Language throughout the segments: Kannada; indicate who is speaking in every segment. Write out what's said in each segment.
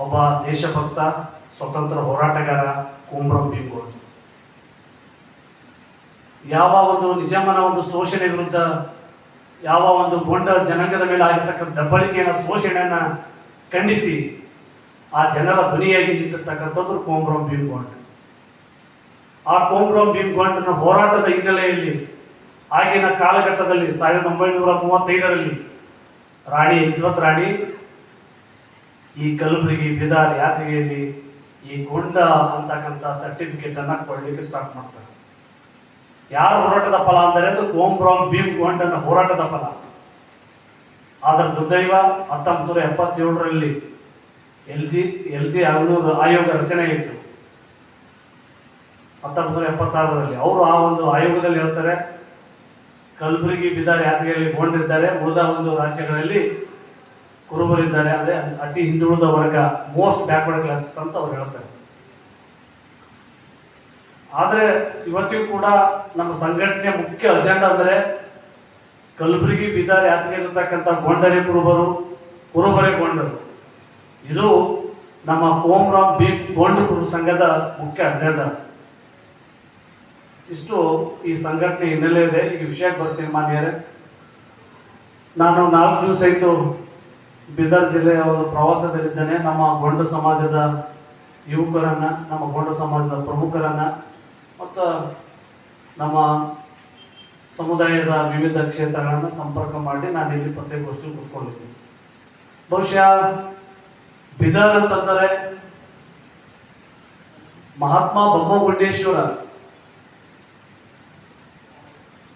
Speaker 1: ಒಬ್ಬ ದೇಶಭಕ್ತ, ಸ್ವತಂತ್ರ ಹೋರಾಟಗಾರ ಕುಂಬ್ರಂ ಭೀಮ್ಗೋಡ್ ಯಾವ ಒಂದು ನಿಜಾಮನ ಒಂದು ಶೋಷಣೆ ವಿರುದ್ಧ, ಯಾವ ಒಂದು ಗೊಂಡ ಜನಾಂಗದ ಮೇಲೆ ಆಗಿರ್ತಕ್ಕಂಥ ದಬ್ಬಳಿಕೆಯನ್ನ, ಶೋಷಣೆಯನ್ನ ಖಂಡಿಸಿ ಆ ಜನರ ಧ್ವನಿಯಾಗಿ ನಿಂತಿರ್ತಕ್ಕಂಥದ್ದು ಕೋಮ್ರಂ ಭೀಮ್ಗೋಂಡ್ ಆ ಕೋಮ್ರಂ ಭೀಮ್ಗೋಂಡ್ನ ಹೋರಾಟದ ಹಿನ್ನೆಲೆಯಲ್ಲಿ, ಆಗಿನ ಕಾಲಘಟ್ಟದಲ್ಲಿ ಸಾವಿರದ ಒಂಬೈನೂರ ಮೂವತ್ತೈದರಲ್ಲಿ ರಾಣಿ ಎಲಿಜಬೆತ್ ರಾಣಿ ಈ ಕಲಬುರಗಿ ಬಿದಾರ್ ಯಾತ್ರೆಯಲ್ಲಿ ಈ ಗುಂಡ ಅಂತಕ್ಕಂಥ ಸರ್ಟಿಫಿಕೇಟ್ ಅನ್ನ ಕೊಡ್ಲಿಕ್ಕೆ ಸ್ಟಾರ್ಟ್ ಮಾಡ್ತಾರೆ. ಯಾರ ಹೋರಾಟದ ಫಲ ಅಂದರೆ ಅದು ಕೋಮ್ರಾಮ್ ಭೀಮ್ ಗೊಂಡನ ಹೋರಾಟದ ಫಲ. ಆದ್ರ ದುರ್ದೈವ ಹತ್ತೊಂಬತ್ತು ನೂರ ಎಪ್ಪತ್ತೇಳರಲ್ಲಿ ಎಲ್ ಜಿ ಎಲ್ ಜಿ ಆಯೋಗ ರಚನೆ ಇತ್ತು. ಹತ್ತೊಂಬತ್ತು ನೂರ ಎಪ್ಪತ್ತಾರರಲ್ಲಿ ಅವರು ಆ ಒಂದು ಆಯೋಗದಲ್ಲಿ ಹೇಳ್ತಾರೆ, ಕಲಬುರಗಿ ಬಿದಾರ್ ಯಾತ್ರೆಯಲ್ಲಿ ಗೊಂಡಿದ್ದಾರೆ, ಉಳಿದ ಒಂದು ರಾಜ್ಯಗಳಲ್ಲಿ ಕುರುಬರಿದ್ದಾರೆ ಅಂದ್ರೆ ಅತಿ ಹಿಂದುಳಿದ ವರ್ಗ ಮೋಸ್ಟ್ ಬ್ಯಾಕ್ವರ್ಡ್ ಕ್ಲಾಸಸ್ ಅಂತ ಅವ್ರು ಹೇಳ್ತಾರೆ. ಆದರೆ ಇವತ್ತಿಗೂ ಕೂಡ ನಮ್ಮ ಸಂಘಟನೆ ಮುಖ್ಯ ಅಜೆಂಡಾ ಅಂದ್ರೆ ಕಲಬುರಗಿ, ಬಿದಾರ್ ಯಾತ್ರೆಯಲ್ಲಿರ್ತಕ್ಕಂಥ ಗೊಂಡರೆ ಕುರುಬರು, ಕುರುಬರೆ ಗೊಂಡರು. ಇದು ನಮ್ಮ ರಾಮ್ ಬಿ ಗೊಂಡ ಕುರುಬ ಸಂಘದ ಮುಖ್ಯ ಅಜೆಂಡಾ ಇಷ್ಟು ಈ ಸಂಘಟನೆ ಹಿನ್ನೆಲೆ ಇದೆ. ಈ ವಿಷಯಕ್ಕೆ ಬರ್ತೀನಿ ಮಾನ್ಯರೇ. ನಾನು ನಾಲ್ಕು ದಿವಸ ಆಯಿತು ಬೀದರ್ ಜಿಲ್ಲೆಯ ಒಂದು ಪ್ರವಾಸದಲ್ಲಿದ್ದೇನೆ. ನಮ್ಮ ಗೊಂಡ ಸಮಾಜದ ಯುವಕರನ್ನು, ನಮ್ಮ ಗೊಂಡ ಸಮಾಜದ ಪ್ರಮುಖರನ್ನು, ಮತ್ತು ನಮ್ಮ ಸಮುದಾಯದ ವಿವಿಧ ಕ್ಷೇತ್ರಗಳನ್ನು ಸಂಪರ್ಕ ಮಾಡಿ ನಾನು ಇಲ್ಲಿ ಪತ್ರಿಕಾಗೋಷ್ಠಿ ಕೂತ್ಕೊಂಡಿದ್ದೀನಿ. ಬಹುಶಃ ಬಿದರ್ ಅಂತಂದರೆ ಮಹಾತ್ಮ ಬೊಮ್ಮಗುಂಡೇಶ್ವರ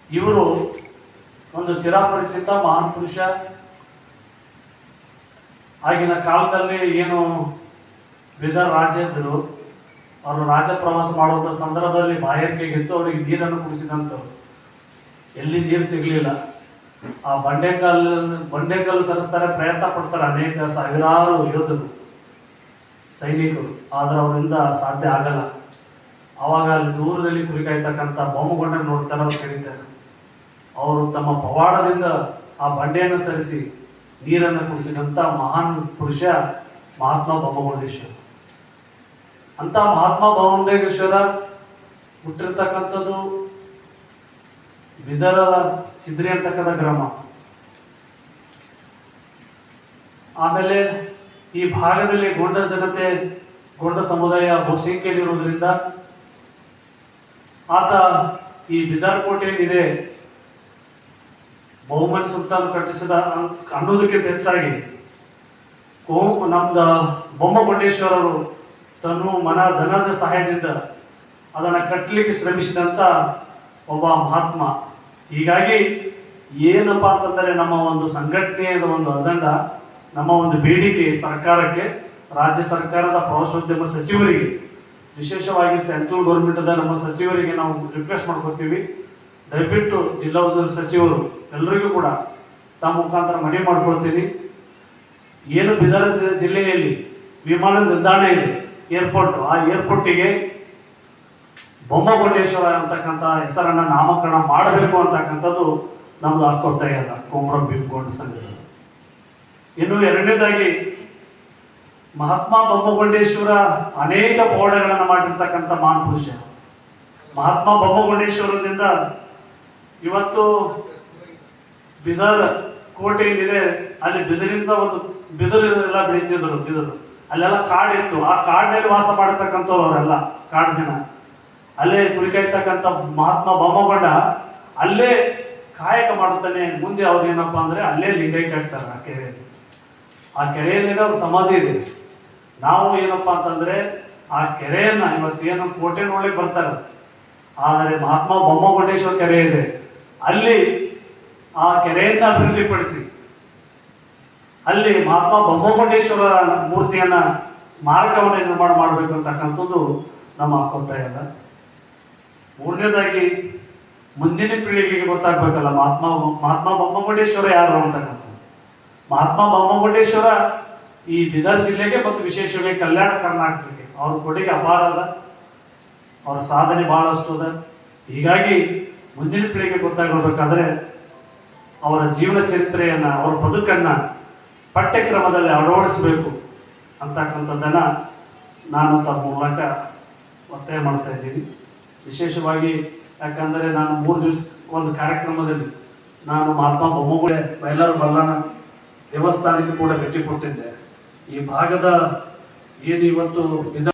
Speaker 1: ಇವರು ಒಂದು ಚಿರಾಪರಿಚಿತ ಮಹಾನ್ ಪುರುಷ. ಆಗಿನ ಕಾಲದಲ್ಲಿ ಏನು ಬೀದರ್ ರಾಜ ಅವರು ರಾಜ ಪ್ರವಾಸ ಮಾಡುವಂಥ ಸಂದರ್ಭದಲ್ಲಿ ಬಾಯಾರಿಕೆಗಿತ್ತು ಅವರಿಗೆ ನೀರನ್ನು ಕುಡಿಸಿದಂಥವ್ರು. ಎಲ್ಲಿ ನೀರು ಸಿಗಲಿಲ್ಲ. ಆ ಬಂಡೆಕಲ್ಲು ಬಂಡೆಕಲ್ಲು ಸರಿಸ್ತಾರೆ, ಪ್ರಯತ್ನ ಪಡ್ತಾರೆ ಅನೇಕ ಸಾವಿರಾರು ಯೋಧರು, ಸೈನಿಕರು. ಆದ್ರೆ ಅವರಿಂದ ಸಾಧ್ಯ ಆಗಲ್ಲ. ಅವಾಗ ಅಲ್ಲಿ ದೂರದಲ್ಲಿ ಕುರಿ ಕಾಯ್ತಕ್ಕಂಥ ಬೊಮ್ಮಗೊಂಡ ನೋಡ್ತಾರೆ ಅವ್ರು ಕರೀತಾರೆ ಅವರು ತಮ್ಮ ಪವಾಡದಿಂದ ಆ ಬಂಡೆಯನ್ನು ಸರಿಸಿ ನೀರನ್ನು ಕುಡಿಸಿದಂಥ ಮಹಾನ್ ಪುರುಷ ಮಹಾತ್ಮ ಬೊಮ್ಮಗೊಂಡೇಶ್ವರ ಅಂತ ಮಹಾತ್ಮ ಬೊಮ್ಮಗೊಂಡೇಶ್ವರ ಹುಟ್ಟಿರ್ತಕ್ಕಂಥದ್ದು ಬಿದರ ಸಿದ್ರಿ ಅಂತಕ್ಕಂಥ ಗ್ರಾಮ. ಆಮೇಲೆ ಈ ಭಾಗದಲ್ಲಿ ಗೊಂಡ ಜನತೆ, ಗೊಂಡ ಸಮುದಾಯ ಬಹುಸಂಖ್ಯೆಯಲ್ಲಿರುವುದರಿಂದ ಆತ ಈ ಬಿದರ್ ಕೋಟೆ ಏನಿದೆ ಬಹುಮನಿ ಸುಲ್ತಾನ್ ಕಟ್ಟಿಸಿದ ಅನ್- ಅನ್ನೋದಕ್ಕಿಂತ ಹೆಚ್ಚಾಗಿ ನಮ್ದ ಬೊಮ್ಮಗೊಂಡೇಶ್ವರರು ತನು ಮನ ಧನದ ಸಹಾಯದಿಂದ ಅದನ್ನು ಕಟ್ಟಲಿಕ್ಕೆ ಶ್ರಮಿಸಿದಂಥ ಒಬ್ಬ ಮಹಾತ್ಮ. ಹೀಗಾಗಿ ಏನಪ್ಪ ಅಂತಂದರೆ ನಮ್ಮ ಒಂದು ಸಂಘಟನೆಯ ಒಂದು ಅಜೆಂಡಾ, ನಮ್ಮ ಒಂದು ಬೇಡಿಕೆ ಸರ್ಕಾರಕ್ಕೆ, ರಾಜ್ಯ ಸರ್ಕಾರದ ಪ್ರವಾಸೋದ್ಯಮ ಸಚಿವರಿಗೆ, ವಿಶೇಷವಾಗಿ ಸೆಂಟ್ರಲ್ ಗೌರ್ಮೆಂಟದ ನಮ್ಮ ಸಚಿವರಿಗೆ ನಾವು ರಿಕ್ವೆಸ್ಟ್ ಮಾಡ್ಕೊತೀವಿ. ದಯವಿಟ್ಟು ಜಿಲ್ಲಾ ಉಸ್ತುವಾರಿ ಸಚಿವರು ಎಲ್ಲರಿಗೂ ಕೂಡ ತಮ್ಮ ಮುಖಾಂತರ ಮನವಿ ಮಾಡ್ಕೊಳ್ತೀನಿ. ಏನು ಬಿದರ ಜಿಲ್ಲೆಯಲ್ಲಿ ವಿಮಾನ ನಿಲ್ದಾಣ ಇದೆ, ಏರ್ಪೋರ್ಟ್, ಆ ಏರ್ಪೋರ್ಟಿಗೆ ಬೊಮ್ಮಗೊಂಡೇಶ್ವರ ಅಂತಕ್ಕಂಥ ಹೆಸರನ್ನ ನಾಮಕರಣ ಮಾಡಬೇಕು ಅಂತಕ್ಕಂಥದ್ದು ನಮ್ದು ಹಾಕೊಳ್ತಾ ಇದೆ ಕೋಮ್ರಂ ಭೀಮ್ಗೊಂಡ ಸಂಘದ. ಇನ್ನು ಎರಡನೇದಾಗಿ ಮಹಾತ್ಮ ಬೊಮ್ಮಗೊಂಡೇಶ್ವರ ಅನೇಕ ಪವಾಡಗಳನ್ನು ಮಾಡಿರ್ತಕ್ಕಂಥ ಮಹಾನ್ ಪುರುಷ ಮಹಾತ್ಮ ಬೊಮ್ಮಗೊಂಡೇಶ್ವರದಿಂದ ಇವತ್ತು ಬಿದರ್ ಕೋಟೆ ಏನಿದೆ ಅಲ್ಲಿ ಬಿದಿರಿಂದ ಒಂದು ಬಿದಿರು ಎಲ್ಲ ಬೆಳೀತಿದ್ರು, ಬಿದಿರು. ಅಲ್ಲೆಲ್ಲ ಕಾಡಿತ್ತು ಆ ಕಾಡಿನಲ್ಲಿ ವಾಸ ಮಾಡತಕ್ಕಂಥವ್ರು ಅವರೆಲ್ಲ ಕಾಡು ಜನ. ಅಲ್ಲೇ ಕುರಿಕಾಯ್ತಕ್ಕಂಥ ಮಹಾತ್ಮ ಬೊಮ್ಮಗೊಂಡ ಅಲ್ಲೇ ಕಾಯಕ ಮಾಡುತ್ತಾನೆ. ಮುಂದೆ ಅವ್ರು ಏನಪ್ಪಾ ಅಂದ್ರೆ ಅಲ್ಲೇ ಲಿಂಗೈಕ್ಯ ಆಗ್ತಾರೆ ಆ ಕೆರೆಯಲ್ಲಿ. ಆ ಕೆರೆಯಲ್ಲಿ ಅವ್ರ ಸಮಾಧಿ ಇದೆ. ನಾವು ಏನಪ್ಪಾ ಅಂತಂದ್ರೆ ಆ ಕೆರೆಯನ್ನ ಇವತ್ತೇನು ಕೋಟೆ ನೋಡ್ಲಿಕ್ಕೆ ಬರ್ತಾರೆ. ಆದರೆ ಮಹಾತ್ಮ ಬೊಮ್ಮಗೊಂಡೇಶ್ವರ ಕೆರೆ ಇದೆ. ಅಲ್ಲಿ ಆ ಕೆರೆಯನ್ನ ಅಭಿವೃದ್ಧಿಪಡಿಸಿ. ಅಲ್ಲಿ ಮಹಾತ್ಮ ಬೊಮ್ಮಗೊಂಡೇಶ್ವರ ಮೂರ್ತಿಯನ್ನ ಸ್ಮಾರಕವನ್ನು ನಿರ್ಮಾಣ ಮಾಡಬೇಕು ಅಂತಕ್ಕಂಥದ್ದು ನಮ್ಮ ಇಲ್ಲ ಮೂರನೇದಾಗಿ ಮುಂದಿನ ಪೀಳಿಗೆಗೆ ಗೊತ್ತಾಗ್ಬೇಕಲ್ಲ, ಮಹಾತ್ಮ ಮಹಾತ್ಮ ಬೊಮ್ಮಕೋಟೇಶ್ವರ ಯಾರು ಅಂತಕ್ಕಂಥದ್ದು? ಮಹಾತ್ಮ ಬೊಮ್ಮಕೋಟೇಶ್ವರ ಈ ಬೀದರ್ ಜಿಲ್ಲೆಗೆ ಮತ್ತು ವಿಶೇಷವಾಗಿ ಕಲ್ಯಾಣ ಕರ್ನಾಟಕಕ್ಕೆ. ಅವ್ರ ಕೊಡುಗೆ ಅಪಾರ ಅದ. ಅವರ ಸಾಧನೆ ಬಹಳಷ್ಟು ಅದ. ಹೀಗಾಗಿ ಮುಂದಿನ ಪೀಳಿಗೆ ಗೊತ್ತಾಗಬೇಕಾದ್ರೆ ಅವರ ಜೀವನ ಚರಿತ್ರೆಯನ್ನ, ಅವರ ಬದುಕನ್ನ ಪಠ್ಯಕ್ರಮದಲ್ಲಿ ಅಳವಡಿಸಬೇಕು ಅಂತಕ್ಕಂಥದ್ದನ್ನು ನಾನು ತಮ್ಮ ಮೂಲಕ ಒತ್ತಾಯ ಮಾಡ್ತಾ ಇದ್ದೀನಿ. ವಿಶೇಷವಾಗಿ ಯಾಕಂದರೆ ನಾನು ಮೂರು ದಿವಸ, ಒಂದು ಕಾರ್ಯಕ್ರಮದಲ್ಲಿ ನಾನು ಮಹಾತ್ಮ ಬೊಮ್ಮಗುಳೆ ಬಯಲಾರು ಬಲ್ಲಾಣ ದೇವಸ್ಥಾನಕ್ಕೆ ಕೂಡ ಭೇಟಿ ಕೊಟ್ಟಿದ್ದೆ. ಈ ಭಾಗದ ಏನು ಇವತ್ತು